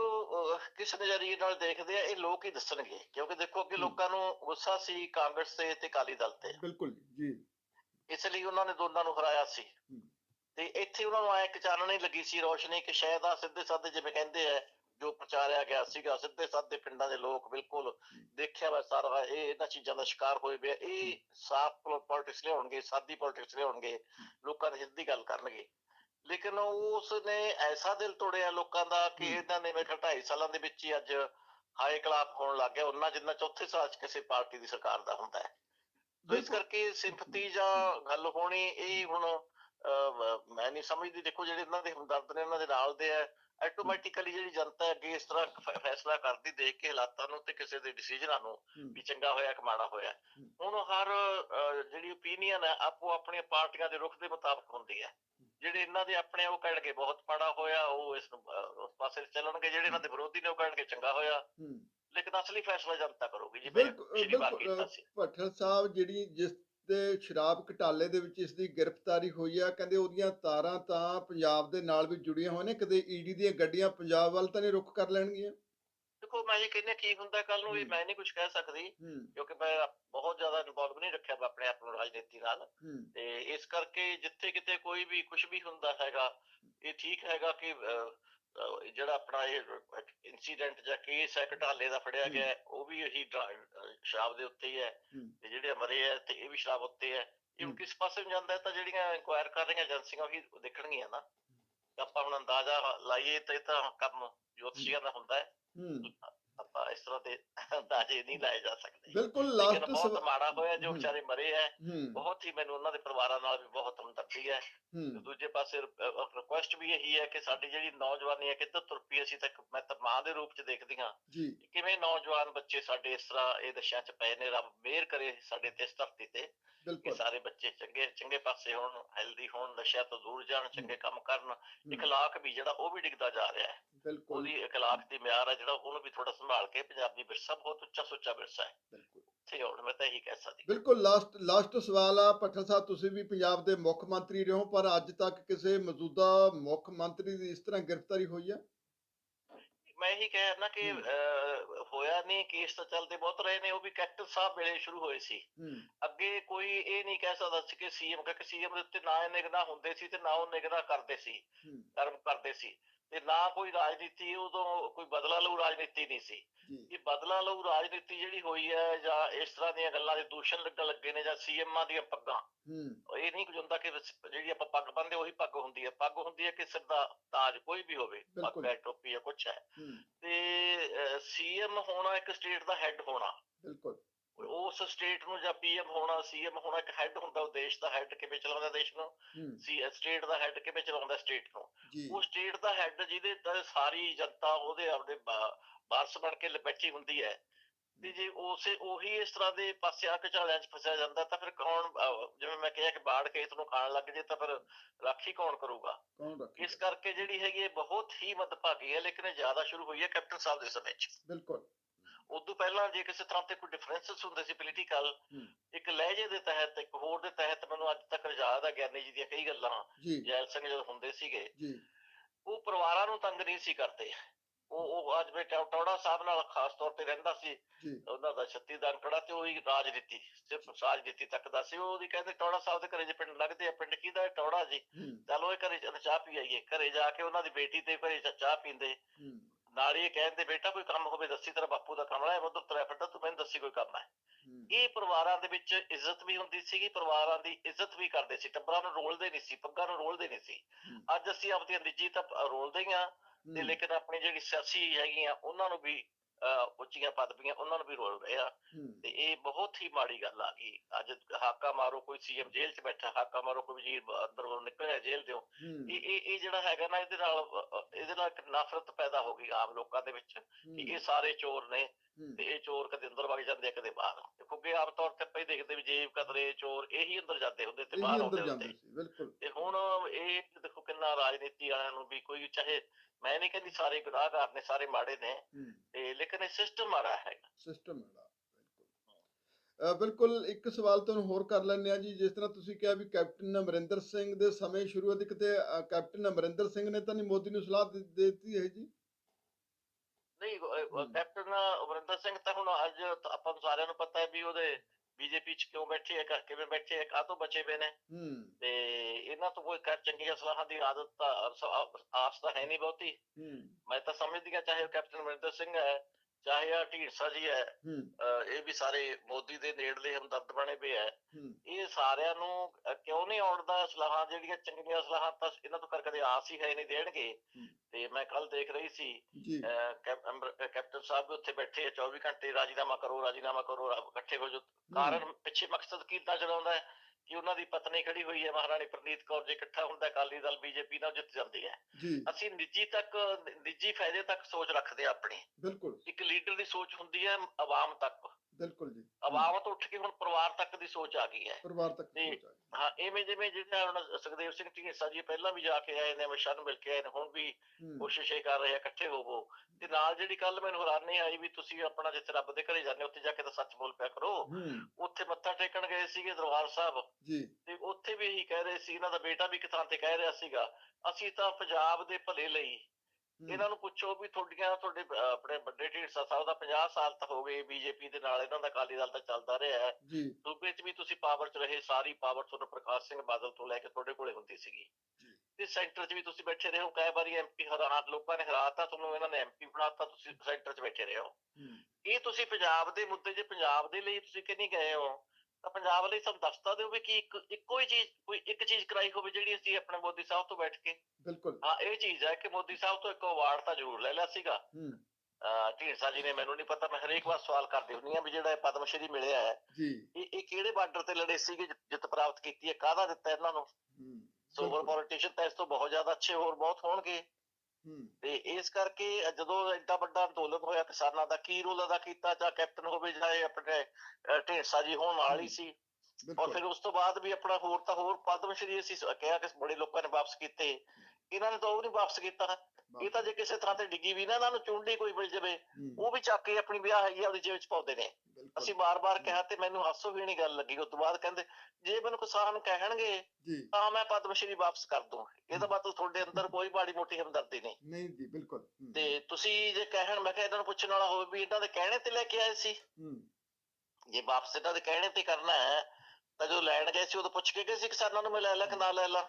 ਕਿਸ ਨਜ਼ਰੀਏ ਨਾਲ ਦੇਖਦੇ ਆ ਇਹ ਲੋਕ ਹੀ ਦੱਸਣਗੇ। ਕਿਉਂਕਿ ਦੇਖੋ ਹੂੰ। ਲੋਕਾਂ ਨੂੰ ਗੁੱਸਾ ਸੀ ਕਾਂਗਰਸ ਤੇ ਤੇ ਅਕਾਲੀ ਦਲ ਤੇ। ਬਿਲਕੁਲ ਜੀ ਇਸ ਲਈ ਉਹਨਾਂ ਨੇ ਦੋਨਾਂ ਨੂੰ ਹਰਾਇਆ ਸੀ। ਤੇ ਇੱਥੇ ਉਹਨਾਂ ਨੂੰ ਐ ਇੱਕ ਚਾਨਣੀ ਲੱਗੀ ਸੀ ਰੋਸ਼ਨੀ ਕਿ ਸ਼ਾਇਦ ਆ ਸਿੱਧੇ ਸਾਦੇ ਜਿਵੇਂ ਕਹਿੰਦੇ ਆ ਜੋ ਪ੍ਰਚਾਰਿਆ ਗਿਆ ਸੀਗਾ ਸਿੱਧੇ ਸਾਦੇ ਪਿੰਡਾਂ ਦੇ ਲੋਕ ਬਿਲਕੁਲ ਦੇਖਿਆ ਵਾ ਸਾਰਾ ਇਹ ਇਹਨਾਂ ਚੀਜ਼ਾਂ ਦਾ ਸ਼ਿਕਾਰ ਹੋਏ ਪਏ ਆ। ਇਹ ਸਾਫ਼ ਪੋਲਿਟਿਕਸ ਲਿਆਉਣਗੇ ਸਾਦੀ ਪੋਲਿਟਿਕਸ ਲਿਆਉਣਗੇ ਲੋਕਾਂ ਦੇ ਹਿੱਤ ਦੀ ਗੱਲ ਕਰਨਗੇ। ਲੇਕਿਨ ਉਸ ਨੇ ਐਸਾ ਦਿਲ ਤੋੜਿਆ ਲੋਕਾਂ ਦਾ ਕਿ। ਇਹਨਾਂ ਨੇ ਮੇਰੇ ਖਿਆਲ ਢਾਈ ਸਾਲਾਂ ਦੇ ਵਿੱਚ ਹੀ ਅੱਜ ਹਾਈ ਕਲਾਪ ਹੋਣ ਲੱਗ ਗਿਆ। ਉਹਨਾਂ ਜਿੰਨਾ ਚੌਥੇ ਸਾਲ ਚ ਕਿਸੇ ਪਾਰਟੀ ਦੀ ਸਰਕਾਰ ਦਾ ਹੁੰਦਾ ਹੈ। ਤੋ ਇਸ। ਕਰਕੇ ਸਿੰਪਥੀ ਜਾਂ ਗੱਲ ਹੋਣੀ ਇਹ ਹੁਣ ਮ- ਨਹੀਂ ਸਮਝਦੀ। ਦੇਖੋ ਜਿਹੜੇ ਇਹਨਾਂ ਦੇ ਹਮਦਰਦ ਨੇ ਉਹਨਾਂ ਦੇ ਨਾਲ ਦੇ ਆ ਆਟੋਮੈਟਿਕਲੀ ਜਿਹੜੀ ਜਨਤਾ ਅੱਗੇ ਇਸ ਤਰ੍ਹਾਂ ਫੈਸਲਾ ਕਰਦੀ ਦੇਖ ਕੇ ਹਾਲਾਤਾਂ ਨੂੰ ਤੇ ਕਿਸੇ ਦੇ ਡਿਸੀਜਨਾਂ ਨੂੰ ਵੀ ਚੰਗਾ ਹੋਇਆ ਕਿ ਮਾੜਾ ਹੋਇਆ। ਹੁਣ ਹਰ ਜਿਹੜੀ ਓਪੀਨੀਅਨ ਹੈ ਆਪੋ ਆਪਣੀਆਂ ਪਾਰਟੀਆਂ ਦੇ ਰੁਖ ਦੇ ਮੁਤਾਬਕ ਹੁੰਦੀ ਹੈ। ਜਿਹੜੇ ਇਹਨਾਂ ਦੇ ਆਪਣੇ ਉਹ ਕਹਿਣਗੇ ਬਹੁਤ ਮਾੜਾ ਹੋਇਆ ਉਹ ਇਸ ਉਸ ਪਾਸੇ ਚੱਲਣਗੇ ਜਿਹੜੇ ਇਹਨਾਂ ਦੇ ਵਿਰੋਧੀ ਨੇ ਉਹ ਕਹਿਣਗੇ ਚੰਗਾ ਹੋਇਆ। ਲੇਕਿਨ ਅਸਲੀ ਫੈਸਲਾ ਜਨਤਾ ਕਰੂਗੀ ਜਿਵੇਂ ਭੱਠਲ ਸਾਹਿਬ ਜਿਹੜੀ ਜਿਸ ਤੇ ਸ਼ਰਾਬ ਘਟਾਲੇ ਦੇ ਵਿੱਚ ਇਸ ਦੀ ਗ੍ਰਿਫਤਾਰੀ ਹੋਈ ਆ ਕਹਿੰਦੇ ਉਹਦੀਆਂ ਤਾਰਾਂ ਤਾਂ ਪੰਜਾਬ ਦੇ ਨਾਲ ਵੀ ਜੁੜੀਆਂ ਹੋਈਆਂ ਨੇ ਕਦੇ ਈਡੀ ਦੀਆਂ ਗੱਡੀਆਂ ਪੰਜਾਬ ਵੱਲ ਤਾਂ ਨਹੀਂ ਰੁਖ ਕਰ ਲੈਣਗੀਆਂ। ਦੇਖੋ ਮੈਂ ਇਹ ਕਹਿੰਦਾ ਕੀ ਹੁੰਦਾ ਕੱਲ ਨੂੰ ਵੀ ਹਮ। ਮੈਂ ਨਹੀਂ ਕੁਝ ਕਹਿ ਸਕਦੀ ਕਿਉਂਕਿ ਮੈਂ ਬਹੁਤ ਜ਼ਿਆਦਾ ਇਨਵੋਲਵ ਨਹੀਂ ਰੱਖਿਆ ਮੈਂ ਆਪਣੇ ਆਪ ਨੂੰ ਰਾਜਨੀਤੀ ਨਾਲ ਤੇ ਇਸ ਕਰਕੇ ਜਿੱਥੇ ਕਿਤੇ ਕੋਈ ਵੀ ਕੁਝ ਵੀ ਹੁੰਦਾ ਹੈਗਾ ਇਹ ਠੀਕ ਹੈਗਾ ਕਿ ਜਿਹੜਾ ਆਪਣਾ ਇਹ ਇਨਸੀਡੈਂਟ ਜਾਂ ਕੇਸ ਹੈ ਘਟਾਲੇ ਦਾ ਫੜਿਆ। ਗਿਆ ਉਹ ਵੀ ਇਹੀ ਸ਼ਰਾਬ ਦੇ ਉੱਤੇ ਹੀ ਹੈ। ਤੇ ਜਿਹੜੇ ਮਰੇ ਹੈ ਤੇ ਇਹ ਵੀ ਸ਼ਰਾਬ ਉੱਤੇ ਹੈ ਇਹ। ਕਿਸ ਪਾਸੇ ਨੂੰ ਜਾਂਦਾ ਤਾਂ ਜਿਹੜੀਆਂ ਇਨਕੁਆਇਰ ਕਰ ਰਹੀਆਂ ਏਜੰਸੀਆਂ ਉਹੀ ਦੇਖਣਗੀਆਂ ਨਾ ਆਪਾਂ ਹੁਣ ਅੰਦਾਜ਼ਾ ਲਾਈਏ ਤੇ ਇਹ ਤਾਂ ਕੰਮ ਜੋਤਸ਼ੀਆਂ ਦਾ ਹੁੰਦਾ ਹੂੰ ਆਪਾਂ ਇਸ ਤਰ੍ਹਾਂ ਦੇ ਅੰਦਾਜ਼ੇ ਨਹੀਂ ਲਾਏ ਜਾ ਸਕਦੇ। ਬਿਲਕੁਲ ਲਾਸਟ ਬਹੁਤ ਮਾੜਾ ਹੋਇਆ ਜੋ। ਵਿਚਾਰੇ ਮਰੇ ਹੈ। ਹੂੰ। ਬਹੁਤ ਹੀ ਮੈਨੂੰ ਉਹਨਾਂ ਦੇ ਪਰਿਵਾਰਾਂ ਨਾਲ ਵੀ ਬਹੁਤ ਹਮਦਰਦੀ ਹੈ। ਦੂਜੇ ਪਾਸੇ ਰਿਕੁਐਸਟ ਵੀ ਇਹੀ ਹੈ ਕਿ ਸਾਡੀ ਜਿਹੜੀ ਨੌਜਵਾਨੀ ਹੈ ਕਿੱਧਰ ਤੁਰ ਪਈ ਅਸੀਂ ਤਾਂ ਇੱਕ- ਮੈਂ ਤਾਂ ਮਾਂ ਦੇ ਰੂਪ ਚ ਦੇਖਦੀ ਹਾਂ। ਕਿਵੇਂ ਨੌਜਵਾਨ ਬੱਚੇ ਸਾਡੇ ਇਸ ਤਰ੍ਹਾਂ ਇਹ ਦਸ਼ਾ ਚ ਪਏ ਨੇ ਰੱਬ ਮਿਹਰ ਕਰੇ ਸਾਡੇ ਤੇ ਇਸ ਧਰਤੀ ਤੇ। ਕਿ ਸਾਰੇ ਬੱਚੇ ਚੰਗੇ ਚੰਗੇ ਪਾਸੇ ਹੋਣ ਹੈਲਦੀ ਹੋਣ ਨਸ਼ਿਆਂ ਤੋਂ ਦੂਰ ਜਾਣ ਚੰਗੇ ਕੰਮ ਕਰਨ ਹੂੰ, ਇਖਲਾਕ ਵੀ ਜਿਹੜਾ ਉਹ ਵੀ ਡਿੱਗਦਾ ਜਾ ਰਿਹਾ ਹੈ। ਬਿਲਕੁਲ। ਉਹਦੀ ਇਖਲਾਕ ਦੀ ਮਿਆਰ ਹੈ ਜਿਹੜਾ ਉਹਨੂੰ ਵੀ ਥੋੜਾ ਸੰਭਾਲ ਕੇ ਪੰਜਾਬੀ ਵਿਰਸਾ ਬਹੁਤ ਉੱਚਾ ਸੁੱਚਾ ਵਿਰਸਾ ਹੈ। ਬਿਲਕੁਲ। ਇੱਥੇ ਹੁਣ ਮੈਂ ਤਾਂ ਇਹੀ ਕਹਿ ਸਕਦੀ ਬਿਲਕੁਲ ਲਾਸਟ ਲਾਸਟ ਸਵਾਲ ਆ ਭੱਠਲ ਸਾਹਿਬ ਤੁਸੀਂ ਵੀ ਪੰਜਾਬ ਦੇ ਮੁੱਖ ਮੰਤਰੀ ਰਹੇ ਹੋ ਪਰ ਅੱਜ ਤੱਕ ਕਿਸੇ ਮੌਜੂਦਾ ਮੁੱਖ ਮੰਤਰੀ ਦੀ ਇਸ ਤਰ੍ਹਾਂ ਗ੍ਰਿਫਤਾਰੀ ਹੋਈ ਆ? ਮੈਂ ਇਹੀ ਕਹਿ ਨਾ ਕਿ ਹੋਇਆ ਨਹੀਂ ਕੇਸ ਤਾਂ ਚੱਲਦੇ ਬਹੁਤ ਰਹੇ ਨੇ ਉਹ ਵੀ ਕੈਪਟਨ ਸਾਹਿਬ ਵੇਲੇ ਸ਼ੁਰੂ ਹੋਏ ਸੀ। ਅੱਗੇ ਕੋਈ ਇਹ ਨਹੀਂ ਕਹਿ ਸਕਦਾ ਸੀ ਕਿ ਸੀਐਮ ਕਿ ਸੀਐਮ ਦੇ ਉੱਤੇ ਨਾ ਇਹ ਨਿਗਰਾਨ ਹੁੰਦੇ ਸੀ ਤੇ ਨਾ ਉਹ ਨਿਗਰਾਨ ਕਰਦੇ ਸੀ ਕਰਮ ਕਰਦੇ ਸੀ। ਤੇ ਨਾ ਕੋਈ ਰਾਜਨੀਤੀ ਉਦੋਂ ਕੋਈ ਬਦਲਾ ਲਊ ਰਾਜਨੀਤੀ ਨਹੀਂ ਸੀ। ਇਹ ਬਦਲਾ ਲਊ ਰਾਜਨੀਤੀ ਜਿਹੜੀ ਹੋਈ ਹੈ ਜਾਂ ਇਸ ਤਰ੍ਹਾਂ ਦੀਆਂ ਗੱਲਾਂ ਦੇ ਦੂਸ਼ਣ ਲੱਗਣ ਲੱਗੇ ਨੇ ਜਾਂ ਸੀਐਮਾਂ ਦੀਆਂ ਪੱਗਾਂ। ਹੂੰ। ਇਹ ਨਹੀਂ ਕੁਝ ਹੁੰਦਾ ਕਿ ਜਿਹੜੀ ਆਪਾਂ ਪੱਗ ਬੰਨਦੇ ਉਹੀ ਪੱਗ ਹੁੰਦੀ ਹੈ। ਪੱਗ ਹੁੰਦੀ ਹੈ ਕਿ ਸਿਰ ਦਾ ਤਾਜ ਕੋਈ ਵੀ ਹੋਵੇ ਪੱਗ। ਹੈ ਟੋਪੀ ਹੈ ਕੁਛ ਹੈ। ਹੂੰ। ਤੇ ਸੀਐਮ ਹੋਣਾ ਇੱਕ ਸਟੇਟ ਦਾ ਹੈੱਡ ਹੋਣਾ। ਬਿਲਕੁਲ। ਉਸ ਸਟੇਟ ਨੂੰ ਜਾਂ ਪੀਐਮ ਹੋਣਾ ਸੀਐਮ ਹੋਣਾ ਇੱਕ ਹੈੱਡ ਹੁੰਦਾ ਉਹ ਦੇਸ਼ ਦਾ ਹੈੱਡ ਕਿਵੇਂ ਚਲਾਉਂਦਾ ਦੇਸ਼ ਨੂੰ? ਸੀ ਸਟੇਟ ਦਾ ਹੈੱਡ ਕਿਵੇਂ ਚਲਾਉਂਦਾ ਸਟੇਟ ਨੂੰ? ਉਹ ਸਟੇਟ ਦਾ ਹੈੱਡ ਜਿਹਦੇ ਤੇ ਸਾਰੀ ਜਨਤਾ ਉਹਦੇ ਆਪਣੇ ਵਾਰਸ ਬਣ ਕੇ ਬੈਠੀ ਹੁੰਦੀ ਹੈ। ਤੇ ਜੇ ਉਸੇ ਉਹੀ ਇਸ ਤਰ੍ਹਾਂ ਦੇ ਪਾਸੇ ਆ ਕੇ ਝਾੜਿਆਂ 'ਚ ਫਸਿਆ ਜਾਂਦਾ ਤਾਂ ਫਿਰ ਕੌਣ ਜਿਵੇਂ ਮੈਂ ਕਿਹਾ ਕਿ ਬਾੜ ਖੇਤ ਨੂੰ ਖਾਣ ਲੱਗ ਜੇ ਤਾਂ ਫਿਰ ਰਾਖੀ ਕੌਣ ਕਰੂਗਾ? ਇਸ ਕਰਕੇ ਜਿਹੜੀ ਹੈਗੀ ਇਹ ਬਹੁਤ ਹੀ ਮਦਭਾਗੀ ਹੈ ਲੇਕਿਨ ਇਹ ਜ਼ਿਆਦਾ ਸ਼ੁਰੂ ਹੋਈ ਹੈ ਕੈਪਟਨ ਸਾਹਿਬ ਦੇ ਸਮੇਂ 'ਚ। ਬਿਲਕੁਲ। ਉਦੋਂ ਪਹਿਲਾਂ ਜੇ ਕਿਸੇ ਤਰ੍ਹਾਂ ਤੇ ਕੋਈ ਡਿਫਰੈਂਸਸ ਹੁੰਦੇ ਸੀ ਪੋਲੀਟੀਕਲ ਇੱਕ ਲਹਿਜੇ ਦੇ ਤਹਿਤ ਇੱਕ ਹੋਰ ਦੇ ਤਹਿਤ ਮੈਨੂੰ ਅੱਜ ਤੱਕ ਯਾਦ ਆ ਗਿਆਨੀ ਜੀ ਦੀਆਂ ਕਈ ਗੱਲਾਂ ਜੈਲ ਸਿੰਘ ਜਦੋਂ ਹੁੰਦੇ ਸੀਗੇ ਉਹ ਪਰਿਵਾਰਾਂ ਨੂੰ ਤੰਗ ਨਹੀਂ ਸੀ ਕਰਦੇ। ਉਹ ਉਹ ਅੱਜ ਟੌ- ਟੌੜਾ ਸਾਹਿਬ ਨਾਲ ਖਾਸ ਤੌਰ ਤੇ ਰਹਿੰਦਾ ਸੀ। ਉਹਨਾਂ ਦਾ 36 ਦਾ ਅੰਕੜਾ ਤੇ ਉਹੀ ਰਾਜਨੀਤੀ ਸਿਰਫ ਰਾਜਨੀਤੀ ਤੱਕ ਦਾ ਸੀ। ਉਹਦੀ ਕਹਿੰਦੇ ਟੌੜਾ ਸਾਹਿਬ ਦੇ ਘਰੇ ਜੇ ਪਿੰਡ ਲੱਗਦੇ ਆ ਪਿੰਡ ਕਿਹਦਾ? ਟੌੜਾ ਜੀ। ਚਲੋ ਇਹ ਘਰੇ ਚਾਹ ਪੀ ਆਈਏ। ਘਰੇ ਜਾ ਕੇ ਉਹਨਾਂ ਦੀ ਬੇਟੀ ਤੇ ਘਰੇ ਚਾਹ ਪੀਂਦੇ। ਨਾਲ ਇਹ ਕਹਿੰਦੇ ਬੇਟਾ ਕੋਈ ਕੰਮ ਹੋਵੇ ਦੱਸੀ ਤੇਰਾ ਬਾਪੂ ਦਾ ਕੰਮ ਹੈ ਉਧਰ ਤੁਰਿਆ ਫਿਰਦਾ ਤੂੰ ਮੈਨੂੰ ਦੱਸੀ ਕੋਈ ਕੰਮ ਹੈ। ਇਹ ਪਰਿਵਾਰਾਂ ਦੇ ਵਿੱਚ ਇੱਜ਼ਤ ਵੀ ਹੁੰਦੀ ਸੀਗੀ ਪਰਿਵਾਰਾਂ ਦੀ ਇੱਜ਼ਤ ਵੀ ਕਰਦੇ ਸੀ ਟੱਬਰਾਂ ਨੂੰ ਰੋਲਦੇ ਨਹੀਂ ਸੀ ਪੱਗਾਂ ਨੂੰ ਰੋਲਦੇ ਨਹੀਂ ਸੀ। ਅੱਜ ਅਸੀਂ ਆਪਣੀ ਨਿੱਜੀ ਤਾਂ ਰੋਲਦੇ ਹੀ ਆ ਤੇ ਲੇਕਿਨ ਆਪਣੀ ਜਿਹੜੀ ਸਿਆਸੀ ਹੈਗੀਆਂ ਉਹਨਾਂ ਨੂੰ ਵੀ ਉੱਚੀਆਂ ਪਦਵੀਆਂ ਉਹਨਾਂ ਨੂੰ ਵੀ ਰੋਲ ਰਹੇ ਤੇ ਇਹ ਬਹੁਤ ਹੀ ਮਾੜੀ ਗੱਲ ਆ ਗਈ। ਅੱਜ ਹਾਕਾ ਮਾਰੋ ਕੋਈ ਸੀਐਮ ਜੇਲ੍ਹ 'ਚ ਬੈਠਾ ਹਾਕਾ ਮਾਰੋ ਕੋਈ ਵਜ਼ੀਰ ਅੰਦਰੋਂ ਨਿਕਲਿਆ ਜੇਲ੍ਹ ਦਿਓ ਇਹ ਇਹ ਇਹ ਜਿਹੜਾ ਹੈਗਾ ਨਾ ਇਹਦੇ ਨਾਲ ਇਹਦੇ ਨਾਲ ਇੱਕ ਨਫ਼ਰਤ ਪੈਦਾ ਹੋ ਗਈ ਆਮ ਲੋਕਾਂ ਦੇ ਵਿੱਚ ਕਿ ਇਹ ਸਾਰੇ ਚੋਰ ਨੇ ਤੇ ਇਹ ਚੋਰ ਕਦੇ ਅੰਦਰ ਵਗ ਜਾਂਦੇ ਆ ਕਦੇ ਬਾਹਰ। ਦੇਖੋ ਕਿ ਆਮ ਤੌਰ ਤੇ ਆਪਾਂ ਹੀ ਦੇਖਦੇ ਵੀ ਜੇਬ ਕਤਰੇ ਚੋਰ ਇਹੀ ਅੰਦਰ ਜਾਂਦੇ ਹੁੰਦੇ ਤੇ ਬਾਹਰ ਆਉਂਦੇ ਹੁੰਦੇ। ਬਿਲਕੁਲ। ਤੇ ਹੁਣ ਇਹ ਦੇਖੋ ਕਿੰਨਾ ਰਾਜਨੀਤੀ ਵਾਲਿਆਂ ਨੂੰ ਵੀ ਕੋਈ ਚਾਹੇ ਮੈਂ ਨਹੀਂ ਕਹਿੰਦੀ ਸਾਰੇ ਗੁਨਾਹਗਾਰ ਨੇ ਸਾਰੇ ਮਾੜੇ ਨੇ। ਤੇ ਲੇਕਿਨ ਇਹ ਸਿਸਟਮ ਮਾੜਾ ਹੈ। ਸਿਸਟਮ ਹੈਗਾ ਬਿਲਕੁਲ ਇੱਕ ਸਵਾਲ ਤੁਹਾਨੂੰ ਹੋਰ ਕਰ ਲੈਂਦੇ ਆ ਜੀ ਜਿਸ ਤਰ੍ਹਾਂ ਤੁਸੀਂ ਕਿਹਾ ਵੀ ਕੈਪਟਨ ਅਮਰਿੰਦਰ ਸਿੰਘ ਦੇ ਸਮੇਂ ਸ਼ੁਰੂਆਤ ਕਿਤੇ ਕੈਪਟਨ ਅਮਰਿੰਦਰ ਸਿੰਘ ਨੇ ਤਾਂ ਨਹੀਂ ਮੋਦੀ ਨੂੰ ਸਲਾਹ ਦਿੱਤੀ ਹੈ ਜੀ? ਨਹੀਂ। ਕੈਪਟਨ ਅਮਰਿੰਦਰ ਸਿੰਘ ਤਾਂ ਹੁਣ ਅੱਜ ਆਪਾਂ ਸਾਰਿਆਂ ਨੂੰ ਪਤਾ ਹੈ ਵੀ ਉਹਦੇ ਬੀਜੇਪੀ ਚ ਕਿਉਂ ਬੈਠੇ ਆ ਕਿਵੇਂ ਬੈਠੇ ਆ ਕਾਹਤੋਂ ਬਚੇ ਪਏ ਨੇ? ਤੇ ਇਹਨਾਂ ਤੋਂ ਕੋਈ ਕਰ ਚੰਗੀਆਂ ਸਲਾਹਾਂ ਦੀ ਆਦਤ ਤਾਂ ਆਸ ਤਾਂ ਹੈ ਨਹੀਂ ਬਹੁਤੀ। ਮੈਂ ਤਾਂ ਸਮਝਦੀ ਹਾਂ ਚਾਹੇ ਉਹ ਕੈਪਟਨ ਅਮਰਿੰਦਰ ਸਿੰਘ ਹੈ ਚਾਹੇ ਆ ਢੀਂਡਸਾ ਜੀ ਹੈ ਇਹ ਵੀ ਸਾਰੇ ਮੋਦੀ ਦੇ ਨੇੜਲੇ ਹਮਦਰਦ ਬਣੇ ਪਏ ਹੈ। ਇਹ ਸਾਰਿਆਂ ਨੂੰ ਕਿਉਂ ਨਹੀਂ ਆਉਣਦਾ ਸਲਾਹਾਂ ਜਿਹੜੀਆਂ ਚੰਗੀਆਂ ਸਲਾਹਾਂ ਤਾਂ ਇਹਨਾਂ ਤੋਂ ਕਰ ਕਦੇ ਆਸ ਹੀ ਹੈ ਨਹੀਂ ਦੇਣਗੇ। ਤੇ ਮੈਂ ਕੱਲ ਦੇਖ ਰਹੀ ਸੀ ਜੀ। ਕੈਪਟਨ ਸਾਹਿਬ ਵੀ ਉੱਥੇ ਬੈਠੇ ਆ 24 ਘੰਟੇ ਰਾਜੀਨਾਮਾ ਕਰੋ ਰਾਜੀਨਾਮਾ ਕਰੋ ਇਕੱਠੇ ਹੋ ਜਾਓ ਕਾਰਨ ਪਿੱਛੇ ਮਕਸਦ ਕੀ ਚਲਾਉਂਦਾ ਹੈ? ਕਿ ਉਹਨਾਂ ਦੀ ਪਤਨੀ ਖੜੀ ਹੋਈ ਹੈ ਮਹਾਰਾਣੀ ਪ੍ਰਨੀਤ ਕੌਰ ਜੇ ਇਕੱਠਾ ਹੁੰਦਾ ਅਕਾਲੀ ਦਲ ਬੀਜੇਪੀ ਨਾਲ ਜਿੱਤ ਜਾਂਦੀ ਹੈ। ਅਸੀਂ ਨਿੱਜੀ ਤੱਕ ਨਿੱਜੀ ਫਾਇਦੇ ਤੱਕ ਸੋਚ ਰੱਖਦੇ ਆ ਆਪਣੀ। ਬਿਲਕੁਲ। ਇੱਕ ਲੀਡਰ ਦੀ ਸੋਚ ਹੁੰਦੀ ਹੈ ਆਵਾਮ ਤੱਕ। ਬਿਲਕੁਲ ਜੀ। ਆਵਾਮ ਤੋਂ ਉੱਠ ਕੇ ਹੁਣ ਪਰਿਵਾਰ ਤੱਕ ਦੀ ਸੋਚ ਆ ਗਈ ਹੈ। ਪਰਿਵਾਰ ਤੱਕ ਆ ਹਾਂ ਇਵੇਂ ਜਿਵੇਂ ਜਿਹੜਾ ਹੁਣ ਸੁਖਦੇਵ ਸਿੰਘ ਢੀਂਡਸਾ ਜੀ ਪਹਿਲਾਂ ਵੀ ਜਾ ਕੇ ਆਏ ਨੇ ਅਮਿਤ ਨੂੰ ਮਿਲ ਕੇ ਆਏ ਨੇ ਹੁਣ ਵੀ ਕੋਸ਼ਿਸ਼ ਇਹ ਕਰ ਰਹੇ ਆ ਇਕੱਠੇ ਹੋਵੋ ਤੇ ਨਾਲ ਜਿਹੜੀ ਕੱਲ ਮੈਨੂੰ ਹੈਰਾਨੀ ਆਈ ਵੀ ਤੁਸੀਂ ਆਪਣਾ ਜਿੱਥੇ ਰੱਬ ਦੇ ਘਰੇ ਜਾਂਦੇ ਉੱਥੇ ਜਾ ਕੇ ਤਾਂ ਸੱਚ ਬੋਲ ਪਿਆ ਕਰੋ। ਉੱਥੇ ਮੱਥਾ ਟੇਕਣ ਗਏ ਸੀਗੇ ਦਰਬਾਰ ਸਾਹਿਬ। ਜੀ। ਤੇ ਉੱਥੇ ਵੀ ਇਹੀ ਕਹਿ ਰਹੇ ਸੀ ਇਹਨਾਂ ਦਾ ਬੇਟਾ ਵੀ ਕਿਥਾਂ ਤੇ ਕਹਿ ਰਿਹਾ ਸੀਗਾ ਅਸੀਂ ਤਾਂ ਪੰਜਾਬ ਦੇ ਭਲੇ ਲਈ ਇਹਨਾਂ ਨੂੰ ਪੁੱਛੋ ਵੀ ਤੁਹਾਡੀਆਂ ਤੁਹਾਡੇ ਆਪਣੇ ਵੱਡੇ ਢੀਂਡਸਾ ਸਾਹਿਬ ਦਾ 50 ਸਾਲ ਤਾਂ ਹੋ ਗਏ ਬੀਜੇਪੀ ਦੇ ਨਾਲ ਇਹਨਾਂ ਦਾ ਅਕਾਲੀ ਦਲ ਤਾਂ ਚੱਲਦਾ ਰਿਹਾ ਹੈ। ਜੀ। ਸੂਬੇ 'ਚ ਵੀ ਤੁਸੀਂ ਪਾਵਰ 'ਚ ਰਹੇ ਸਾਰੀ ਪਾਵਰ ਤੁਹਾਨੂੰ ਪ੍ਰਕਾਸ਼ ਸਿੰਘ ਬਾਦਲ ਤੋਂ ਲੈ ਕੇ ਤੁਹਾਡੇ ਕੋਲੇ ਹੁੰਦੀ ਸੀਗੀ। ਜੀ। ਤੇ ਸੈਂਟਰ 'ਚ ਵੀ ਤੁਸੀਂ ਬੈਠੇ ਰਹੇ ਹੋ ਕਈ ਵਾਰੀ ਐਮਪੀ ਹਰਾ ਲੋਕਾਂ ਨੇ ਹਰਾਤਾ ਤੁਹਾਨੂੰ ਇਹਨਾਂ ਨੇ ਐਮਪੀ ਬਣਾਤਾ ਤੁਸੀਂ ਸੈਂਟਰ 'ਚ ਬੈਠੇ ਰਹੇ ਹੋ। ਇਹ ਤੁਸੀਂ ਪੰਜਾਬ ਦੇ ਮੁੱਦੇ ਜੇ ਪੰਜਾਬ ਦੇ ਲਈ ਤੁਸੀਂ ਕਿ ਨਹੀਂ ਗਏ ਹੋ ਤਾਂ ਪੰਜਾਬ ਲਈ ਸਭ ਦੱਸਤਾ ਦਿਓ ਵੀ ਕਿ ਇੱਕ ਹੀ ਚੀਜ਼ ਕੋਈ ਇੱਕ ਚੀਜ਼ ਕਰਾਈ ਹੋਵੇ ਜਿਹੜੀ ਅਸੀਂ ਆਪਣੇ ਮੋਦੀ ਸਾਹਿਬ ਤੋਂ ਬੈਠ ਕੇ। ਬਿਲਕੁਲ। ਹਾਂ ਇਹ ਚੀਜ਼ ਹੈ ਕਿ ਮੋਦੀ ਸਾਹਿਬ ਤੋਂ ਇੱਕ ਅਵਾਰਡ ਤਾਂ ਜ਼ਰੂਰ ਲੈ ਲਿਆ ਸੀਗਾ। ਹੂੰ। ਜੀ ਨੇ ਮੈਨੂੰ ਨਹੀਂ ਪਤਾ ਮੈਂ ਹਰੇਕ ਵਾਰ ਸਵਾਲ ਕਰਦੀ ਹੁੰਦੀ ਹਾਂ ਵੀ ਜਿਹੜਾ ਇਹ ਪਦਮ ਸ਼੍ਰੀ ਮਿਲਿਆ ਹੈ ਜੀ। ਇਹ ਇਹ ਕਿਹੜੇ ਬਾਰਡਰ ਤੇ ਲੜੇ ਸੀਗੇ ਜਿੱਤ ਪ੍ਰਾਪਤ ਕੀਤੀ ਹੈ ਕਾਹਦਾ ਦਿੱਤਾ ਇਹਨਾਂ ਨੂੰ? ਹੂੰ। ਸੋਵਰ ਬਿਲਕੁਲ, ਪੋਲੀਟੀਸ਼ੀਅਨ ਤਾਂ ਇਸ ਤੋਂ ਬਹੁਤ ਜ਼ਿਆਦਾ ਅੱਛੇ ਹੋਰ ਬਹੁਤ ਹੋਣਗੇ। ਤੇ ਇਸ ਕਰਕੇ ਜਦੋਂ ਐਡਾ ਵੱਡਾ ਅੰਦੋਲਨ ਹੋਇਆ ਕਿਸਾਨਾਂ ਦਾ ਕੀ ਰੋਲ ਅਦਾ ਕੀਤਾ ਜਾਂ ਕੈਪਟਨ ਹੋਵੇ ਜਾਂ ਇਹ ਆਪਣੇ ਢੀਂਡਸਾ ਜੀ ਹੋਣ ਹੀ। ਸੀ। ਔਰ ਫਿਰ ਉਸ ਤੋਂ ਬਾਅਦ ਵੀ ਆਪਣਾ ਹੋਰ ਤਾਂ ਹੋਰ ਪਦਮ ਸ਼੍ਰੀ ਅਸੀਂ ਕਿਹਾ ਕਿ ਬੜੇ ਲੋਕਾਂ ਨੇ ਵਾਪਸ ਕੀਤੇ। ਇਹਨਾਂ ਨੇ ਤਾਂ ਉਹ ਨਹੀਂ ਵਾਪਸ ਕੀਤਾ। ਇਹ ਤਾਂ ਜੇ ਕਿਸੇ ਥਾਂ ਤੇ ਡਿੱਗੀ ਵੀ ਨਾ ਇਹਨਾਂ ਨੂੰ ਚੁੰਡੀ ਕੋਈ ਮਿਲ ਜਾਵੇ ਉਹ ਵੀ ਚੱਕ ਕੇ ਆਪਣੀ ਵਿਆਹ ਹੈਗੀ ਉਹਦੀ ਜੇਬ ਚ ਪਾਉਂਦੇ ਨੇ। ਅਸੀਂ ਬਾਰ-ਬਾਰ ਕਿਹਾ ਤੇ ਮੈਨੂੰ ਹਾਸੋ ਵੀ ਨਹੀਂ ਗੱਲ ਲੱਗੀ। ਉਸ ਤੋਂ ਬਾਅਦ ਕਹਿੰਦੇ ਜੇ ਮੈਨੂੰ ਕਿਸਾਨ ਕਹਿਣਗੇ ਤਾਂ ਮੈਂ ਪਦਮ ਸ਼੍ਰੀ ਵਾਪਸ ਕਰ ਦੂੰ। ਇਹਦਾ ਮਤਲਬ ਤੁਹਾਡੇ ਅੰਦਰ ਕੋਈ ਮਾੜੀ ਮੋਟੀ ਹਮਦਰਦੀ ਨਹੀਂ। ਨਹੀਂ ਜੀ ਬਿਲਕੁਲ। ਤੇ ਤੁਸੀਂ ਜੇ ਕਹਿਣ ਮੈਂ ਕਿਹਾ ਇਹਨਾਂ ਨੂੰ ਪੁੱਛਣ ਵਾਲਾ ਹੋਵੇ ਵੀ ਇਹਨਾਂ ਦੇ ਕਹਿਣੇ ਤੇ ਲੈ ਕੇ ਆਏ ਸੀ। ਹੂੰ। ਜੇ ਵਾਪਸ ਇਹਨਾਂ ਦੇ ਕਹਿਣੇ ਤੇ ਕਰਨਾ ਹੈ ਤਾਂ ਜਦੋਂ ਲੈਣ ਗਏ ਸੀ ਉਦੋਂ ਪੁੱਛ ਕੇ ਗਏ ਸੀ ਕਿਸਾਨਾਂ ਨੂੰ ਮੈਂ ਲੈ ਲਾ ਕਿ ਨਾ ਲੈ ਲਾ।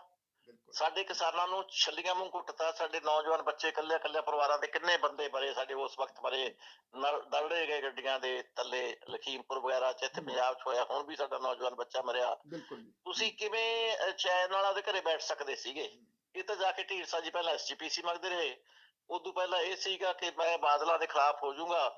ਸਾਡੇ ਕਿਸਾਨਾਂ ਨੂੰ ਛੱਲੀਆਂ ਮੂੰਹ ਕੁੱਟਤਾ ਸਾਡੇ ਨੌਜਵਾਨ ਬੱਚੇ ਇਕੱਲੇ ਇਕੱਲੇ ਪਰਿਵਾਰਾਂ ਦੇ ਕਿੰਨੇ ਬੰਦੇ ਮਰੇ ਸਾਡੇ ਉਸ ਵਕਤ ਮਰੇ ਦਲੜੇ ਗਏ ਗੱਡੀਆਂ ਦੇ ਥੱਲੇ ਲਖੀਮਪੁਰ ਵਗੈਰਾ ਚ ਇੱਥੇ ਪੰਜਾਬ ਚ ਹੋਇਆ ਹੁਣ ਵੀ ਸਾਡਾ ਨੌਜਵਾਨ ਬੱਚਾ ਮਰਿਆ। ਜੀ। ਤੁਸੀਂ ਕਿਵੇਂ ਚੈਨ ਨਾਲ ਉਹਦੇ ਘਰੇ ਬੈਠ ਸਕਦੇ ਸੀਗੇ? ਇਹ ਤਾਂ ਜਾ ਕੇ ਢੀਂਡਸਾ ਜੀ ਪਹਿਲਾਂ ਐਸਜੀਪੀਸੀ ਮੰਗਦੇ ਰਹੇ ਉਦੋਂ ਪਹਿਲਾਂ ਇਹ ਸੀਗਾ ਕਿ ਮੈਂ ਬਾਦਲਾਂ ਦੇ ਖਿਲਾਫ ਹੋ ਜਾਊਂਗਾ।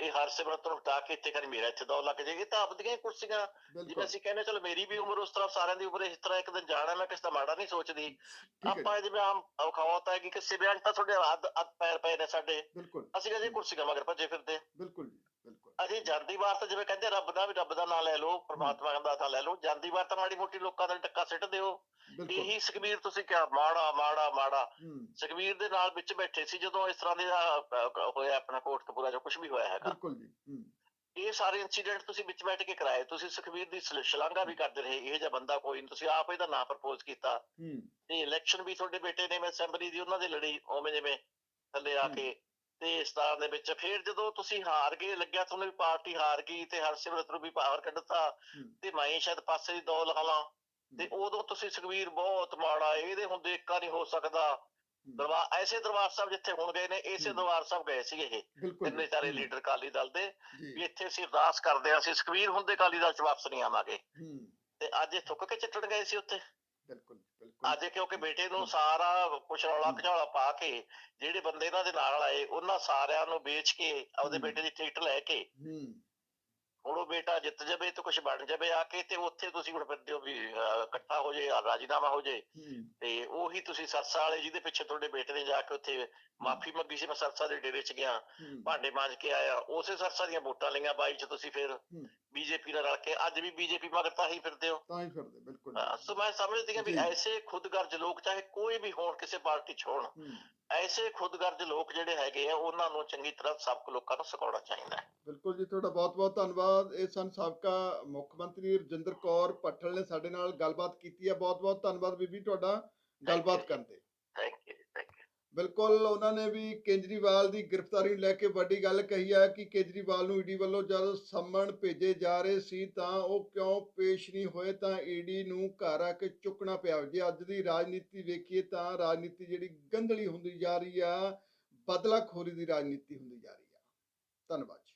ਇਹ ਹਰਸਿਮਰਤ ਨੂੰ ਹਟਾ ਕੇ ਇੱਥੇ ਕਰ ਮੇਰਾ ਇੱਥੇ ਦੌਰ ਲੱਗ ਜਾਏਗੀ। ਤਾਂ ਆਪਦੀਆਂ ਹੀ ਕੁਰਸੀਆਂ। ਜਿਵੇਂ ਅਸੀਂ ਕਹਿੰਦੇ ਚਲੋ ਮੇਰੀ ਵੀ ਉਮਰ ਉਸ ਤਰ੍ਹਾਂ ਸਾਰਿਆਂ ਦੀ ਉਮਰ ਇਸ ਤਰ੍ਹਾਂ ਇੱਕ ਦਿਨ ਜਾਣਾ ਮੈਂ ਕਿਸੇ ਦਾ ਮਾੜਾ ਨਹੀਂ ਸੋਚਦੀ। ਆਪਾਂ ਜਿਵੇਂ ਆਮ ਅਖੌਤ ਹੈ ਕਿ ਕਿਸੇ ਬਿਆਨ ਤਾਂ ਤੁਹਾਡੇ ਹੱਥ ਪੈਰ ਪਏ ਨੇ ਸਾਡੇ। ਅਸੀਂ ਅਜੇ ਕੁਰਸੀਆਂ ਮਗਰ ਭੱਜੇ ਫਿਰਦੇ। ਬਿਲਕੁਲ। ਅਜੇ ਜਾਂਦੀ ਵਾਰ ਤਾਂ ਜਿਵੇਂ ਕਹਿੰਦੇ ਰੱਬ ਦਾ ਵੀ ਰੱਬ ਦਾ ਨਾਂ ਲੈ ਲਓ ਪ੍ਰਮਾਤਮਾ ਦਾ ਤਾਂ ਲੈ ਲਓ ਜਾਂਦੀ ਵਾਰ ਤਾਂ ਮਾੜੀ ਮੋਟੀ ਲੋਕਾਂ ਦਾ ਟੱਕਾ ਸਿੱਟ ਦਿਓ। ਇਹੀ ਸੁਖਬੀਰ ਤੁਸੀਂ ਕਿਹਾ ਮਾੜਾ ਮਾੜਾ ਮਾੜਾ। ਸੁਖਬੀਰ ਦੇ ਨਾਲ ਵਿੱਚ ਬੈਠੇ ਸੀ ਜਦੋਂ ਇਸ ਤਰ੍ਹਾਂ ਦੇ ਹੋਇਆ ਆਪਣਾ ਕੋਟਕਪੂਰਾ ਜਾਂ ਕੁਝ ਵੀ ਹੋਇਆ ਹੈਗਾ। ਬਿਲਕੁਲ ਜੀ ਇਹ ਸਾਰੇ ਇਨਸੀਡੈਂਟ ਤੁਸੀਂ ਵਿੱਚ ਬੈਠ ਕੇ ਕਰਾਏ ਤੁਸੀਂ ਸੁਖਬੀਰ ਦੀ ਸ਼ਲ- ਸ਼ਲਾਘਾ ਵੀ ਕਰਦੇ ਰਹੇ ਇਹ ਜਿਹਾ ਬੰਦਾ ਕੋਈ ਨਹੀਂ ਤੁਸੀਂ ਆਪ ਇਹਦਾ ਨਾਂ ਪ੍ਰਪੋਜ਼ ਕੀਤਾ। ਤੇ ਇਲੈਕਸ਼ਨ ਵੀ ਤੁਹਾਡੇ ਬੇਟੇ ਨੇ ਮੈਂ ਅਸੈਂਬਲੀ ਦੀ ਉਹਨਾਂ ਦੇ ਲੜੀ ਉਵੇਂ ਜਿਵੇਂ ਥੱਲੇ ਆ। ਕੇ ਤੇ ਇਸ ਤਰ੍ਹਾਂ ਦੇ ਵਿੱਚ ਫਿਰ ਜਦੋਂ ਤੁਸੀਂ ਹਾਰ ਗਏ ਲੱਗਿਆ ਤੁਹਾਨੂੰ ਵੀ ਪਾਰਟੀ ਹਾਰ ਗਈ ਤੇ ਹਰਸਿਮਰਤ ਨੂੰ ਵੀ ਬਾਹਰ ਕੱਢਤਾ। ਤੇ ਮੈਂ ਸ਼ਾਇਦ ਪਾਸੇ ਦੀ ਦੌਲ ਹਾਲਾਂ ਤੇ ਉਦੋਂ ਤੁਸੀਂ ਸੁਖਬੀਰ ਬਹੁਤ ਮਾੜਾ ਇਹਦੇ ਹੁੰਦੇ ਇੱਕਾ ਨਹੀਂ ਹੋ ਸਕਦਾ। ਦਰਬਾਰ ਐਸੇ ਦਰਬਾਰ ਸਾਹਿਬ ਜਿੱਥੇ ਹੁਣ ਗਏ ਨੇ ਹਮ। ਦਰਬਾਰ ਸਾਹਿਬ ਗਏ ਸੀਗੇ ਇਹ। ਤਿੰਨੇ ਚਾਰੇ ਲੀਡਰ ਅਕਾਲੀ ਦਲ ਦੇ। ਵੀ ਇੱਥੇ ਅਸੀਂ ਅਰਦਾਸ ਕਰਦੇ ਹਾਂ ਅਸੀਂ ਸੁਖਬੀਰ ਹੁੰਦੇ ਅਕਾਲੀ ਦਲ ਚ ਵਾਪਸ ਨਹੀਂ ਆਵਾਂਗੇ। ਤੇ ਅੱਜ ਇਹ ਥੁੱਕ ਕੇ ਚੱਟਣ ਗਏ ਸੀ ਉੱਥੇ? ਅੱਜ ਕਿਉਂਕਿ ਬੇਟੇ ਨੂੰ ਸਾਰਾ ਕੁਛ ਰੌਲਾ। ਘਚੌਲਾ ਪਾ ਕੇ ਜਿਹੜੇ ਬੰਦੇ ਇਹਨਾਂ ਦੇ ਨਾਲ ਆਏ ਉਹਨਾਂ ਸਾਰਿਆਂ ਨੂੰ ਵੇਚ ਕੇ ਆਪਦੇ। ਬੇਟੇ ਦੀ ਟਿਕਟ ਲੈ ਕੇ ਹੂੰ ਹੁਣ ਉਹ ਬੇਟਾ ਜਿੱਤ ਜਾਵੇ ਤੇ ਕੁਝ ਬਣ ਜਾਵੇ ਆ ਕੇ ਤੇ ਉੱਥੇ ਤੁਸੀਂ ਹੁਣ ਫਿਰਦੇ ਹੋ ਵੀ ਇਕੱਠਾ ਹੋ ਜੇ ਰਾਜੀਨਾਮਾ ਹੋ ਜੇ ਤੇ ਉਹੀ ਤੁਸੀਂ ਸਰਸਾ ਵਾਲੇ ਜਿਹਦੇ ਪਿੱਛੇ ਤੁਹਾਡੇ ਬੇਟੇ ਨੇ ਜਾ ਕੇ ਉੱਥੇ ਮਾਫੀ ਮੰਗੀ ਸੀ ਮੈਂ ਸਰਸਾ ਦੇ ਡੇਰੇ 'ਚ ਗਿਆ ਭਾਂਡੇ ਮਾਂਜ ਕੇ ਆਇਆ ਉਸੇ ਸਰਸਾ ਦੀਆਂ ਵੋਟਾਂ ਲਈਆਂ ਬਾਈ 'ਚ ਤੁਸੀਂ ਫਿਰ। ਬੀਜੇਪੀ ਨਾਲ ਰਲ ਕੇ ਅੱਜ ਵੀ ਬੀਜੇਪੀ ਮਗਰ ਤਾਂ ਹੀ ਫਿਰਦੇ ਹੋ। ਤਾਂ ਹੀ ਫਿਰਦੇ ਬਿਲਕੁਲ। ਸੋ ਮੈਂ ਸਮਝਦੀ ਹਾਂ ਵੀ। ਐਸੇ ਖੁਦਗਰਜ ਲੋਕ ਚਾਹੇ ਕੋਈ ਵੀ ਹੋਣ ਕਿਸੇ ਪਾਰਟੀ 'ਚ ਹੋਣ ਐਸੇ ਖੁਦਗਰਜ ਲੋਕ ਜਿਹੜੇ ਹੈਗੇ ਆ ਉਹਨਾਂ ਨੂੰ ਚੰਗੀ ਤਰ੍ਹਾਂ ਸਬਕ ਲੋਕਾਂ ਨੂੰ ਸਿਖਾਉਣਾ ਚਾਹੀਦਾ ਹੈ। ਬਿਲਕੁਲ ਜੀ ਤੁਹਾਡਾ ਬਹੁਤ-ਬਹੁਤ ਧੰਨਵਾਦ। ਇਹ ਸਨ ਸਾਬਕਾ ਮੁੱਖ ਮੰਤਰੀ ਰਜਿੰਦਰ ਕੌਰ ਭੱਠਲ ਨੇ ਸਾਡੇ ਨਾਲ ਗੱਲਬਾਤ ਕੀਤੀ ਹੈ। ਬਹੁਤ-ਬਹੁਤ ਧੰਨਵਾਦ ਬੀਬੀ ਤੁਹਾਡਾ ਗੱਲਬਾਤ. ਕਰਨ ਤੇ। ਬਿਲਕੁਲ, ਉਹਨਾਂ ਨੇ ਵੀ ਕੇਜਰੀਵਾਲ ਦੀ ਗ੍ਰਿਫਤਾਰੀ ਨੂੰ ਲੈ ਕੇ ਵੱਡੀ ਗੱਲ ਕਹੀ ਆ ਕਿ ਕੇਜਰੀਵਾਲ ਨੂੰ ਈਡੀ ਵੱਲੋਂ ਜਦ ਸੰਮਣ ਭੇਜੇ ਜਾ ਰਹੇ ਸੀ ਤਾਂ ਉਹ ਕਿਉਂ ਪੇਸ਼ ਨਹੀਂ ਹੋਏ, ਤਾਂ ਈਡੀ ਨੂੰ ਘਰ ਆ ਕੇ ਚੁੱਕਣਾ ਪਿਆ। ਜੇ ਅੱਜ ਦੀ ਰਾਜਨੀਤੀ ਵੇਖੀਏ ਤਾਂ ਰਾਜਨੀਤੀ ਜਿਹੜੀ ਗੰਧਲੀ ਹੁੰਦੀ ਜਾ ਰਹੀ ਆ, ਬਦਲਾਖੋਰੀ ਦੀ ਰਾਜਨੀਤੀ ਹੁੰਦੀ ਜਾ ਰਹੀ ਆ। ਧੰਨਵਾਦ ਜੀ।